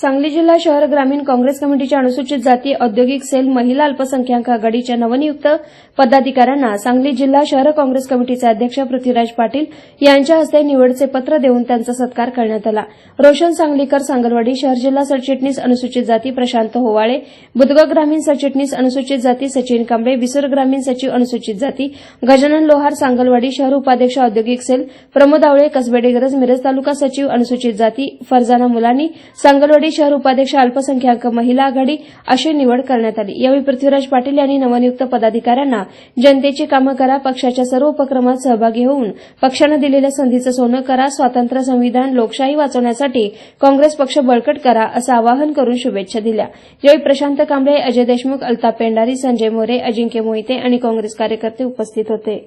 सांगली जिल्हा शहर ग्रामीण काँग्रेस कमिटीच्या अनुसूचित जाती औद्योगिक सेल महिला अल्पसंख्याक आघाडीच्या नवनियुक्त पदाधिकाऱ्यांना सांगली जिल्हा शहर काँग्रेस कमिटीचे अध्यक्ष पृथ्वीराज पाटील यांच्या हस्ते निवडचे पत्र देऊन त्यांचा सत्कार करण्यात आला. रोशन सांगलीकर सांगलवाडी शहर जिल्हा सरचिटणीस अनुसूचित जाती प्रशांत होवाळे बुदगाव ग्रामीण सरचिटणीस अनुसूचित जाती सचिन कांबळे विसर ग्रामीण सचिव अनुसूचित जाती गजानन लोहार सांगलवाडी शहर उपाध्यक्ष औद्योगिक सेल प्रमोद आवळे कसबेडेगरज मिरज तालुका सचिव अनुसूचित जाती फरजाना मुलानी सांगलवाडी शहर उपाध्यक्ष अल्पसंख्याक महिला आघाडी अशी निवड करण्यात आली. यावेळी पृथ्वीराज पाटील यांनी नवनियुक्त पदाधिकाऱ्यांना जनतेची कामं करा पक्षाच्या सर्व उपक्रमात सहभागी होऊन पक्षानं दिलेल्या संधीचं सोनं करा स्वातंत्र्य संविधान लोकशाही वाचवण्यासाठी काँग्रेस पक्ष बळकट करा असं आवाहन करून शुभेच्छा दिल्या. यावेळी प्रशांत कांबळे अजय देशमुख अल्ताप पेंडारी संजय मोरे अजिंक्य मोहिते आणि काँग्रेस कार्यकर्ते उपस्थित होते.